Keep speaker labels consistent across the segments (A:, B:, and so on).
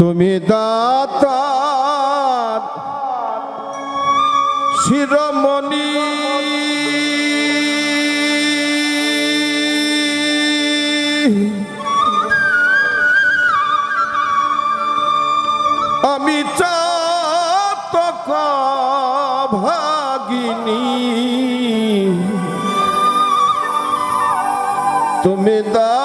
A: তুমি দাতার শিরোমণি। আমি চাতক ভাগিনী। তুমি দাতার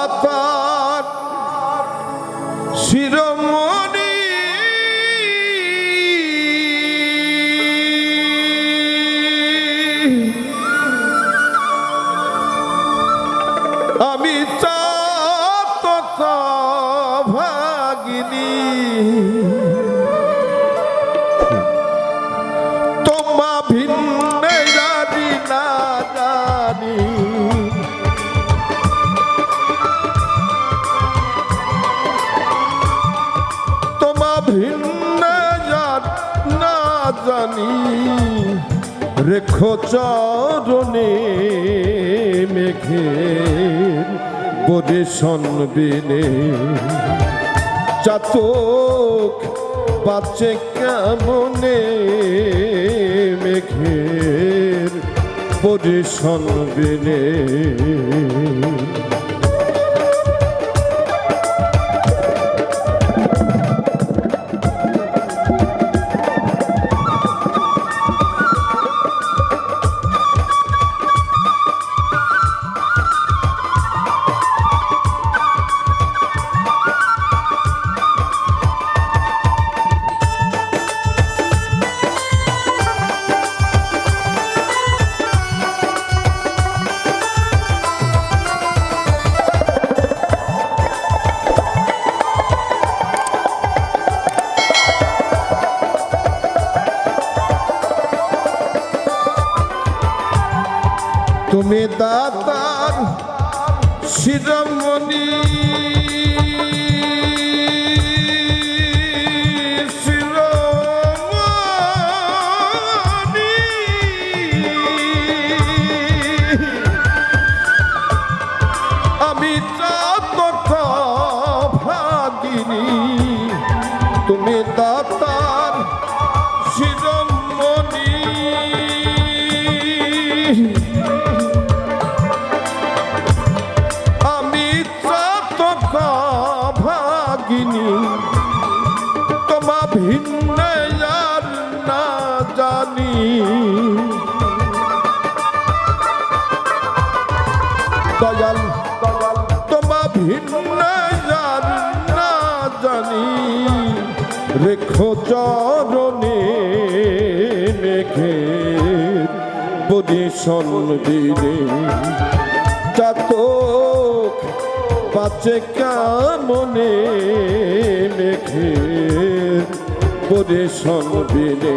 A: রেখো চরণে মেঘে পরিশন বিনে চাতক বাচ্চে কেমনে মেঘের পরিশন বিনে তুমি শিরমণি। আমি চাতক ভাগিনী তোমা ভিন্ন আর না জানি। দয়াল দয়াল তোমা ভিন্ন না জানি। রেখো চরণে পরিশন দিনে। চাতক পাচে কামনে মেঘে পরে বিনে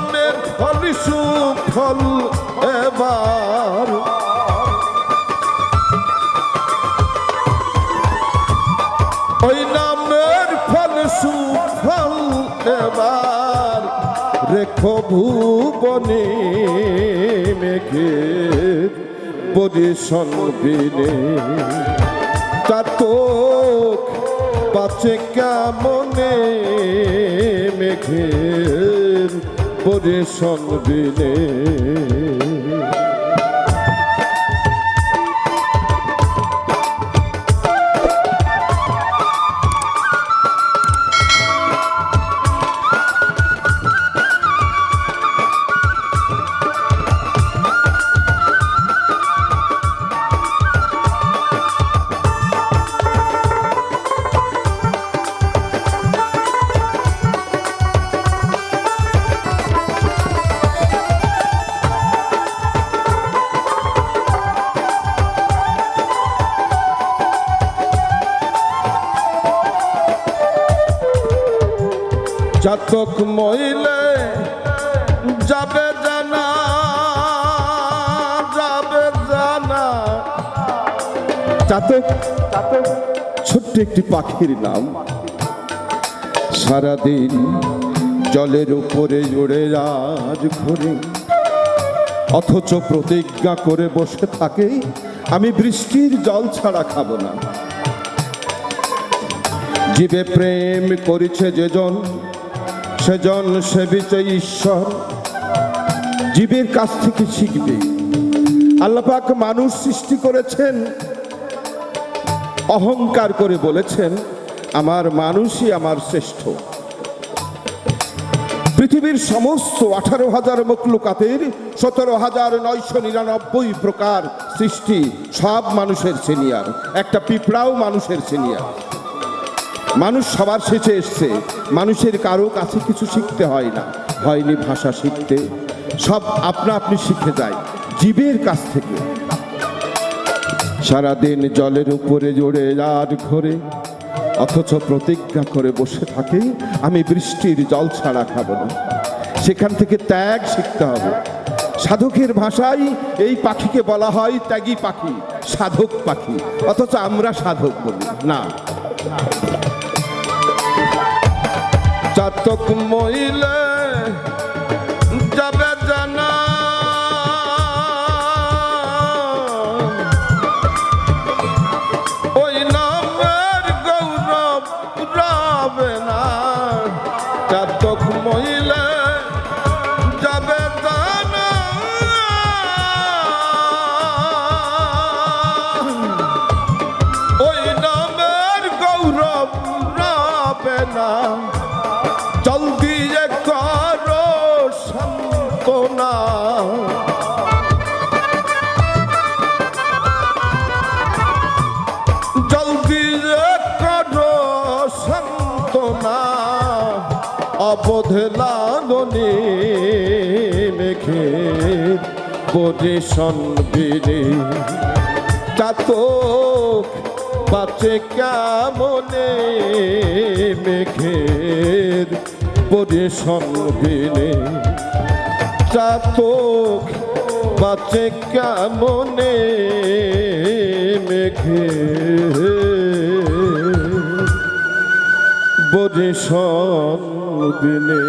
A: ফল সুফল এবার। ওই নামের ফল সুফল এবার। রেখো ভুবনে মেঘের পরিশন বিনে। চাতক পাচে কেমনে মেঘের পরিশন বিনে চাতক মইলে যাবে জানা যাবে জানা। চাতক, ছোট্ট একটি পাখির নাম। সারাদিন জলের উপরে উড়ে রাজ ঘুরে, অথচ প্রতিজ্ঞা করে বসে থাকে, আমি বৃষ্টির জল ছাড়া খাব না। জীবে প্রেম করেছে যেজন সেজন সেবিছে ঈশ্বর। জীবের কাছ থেকে শিখবে। আল্লাপাক মানুষ সৃষ্টি করেছেন। অহংকার করে বলেছেন, আমার মানুষই আমার শ্রেষ্ঠ। পৃথিবীর সমস্ত আঠারো হাজার মকলুকাতের সতেরো হাজার নয়শো নিরানব্বই প্রকার সৃষ্টি সব মানুষের সিনিয়র। একটা পিঁপড়াও মানুষের সিনিয়র। মানুষ সবার শেষে এসছে। মানুষের কারও কাছে কিছু শিখতে হয় না। হয়নি ভাষা শিখতে। সব আপনা আপনি শিখে যায়, জীবের কাছ থেকে। সারাদিন জলের উপরে জোরে আর ঘরে, অথচ প্রতিজ্ঞা করে বসে থাকে, আমি বৃষ্টির জল ছাড়া খাব না। সেখান থেকে ত্যাগ শিখতে হবে। সাধকের ভাষায় এই পাখিকে বলা হয় ত্যাগী পাখি, সাধক পাখি। অথচ আমরা সাধক বলি। না। চাতক মহিলে যাবে জানা। ওই নামের গৌরব রাবে না। চাতক মহিলে মেঘে পজিশন বিরে চাতক বাঁচে কেমনে? মেঘের পরিশন বিনে চাতক বাঁচে কেমনে? মেঘের পরিশন বিনে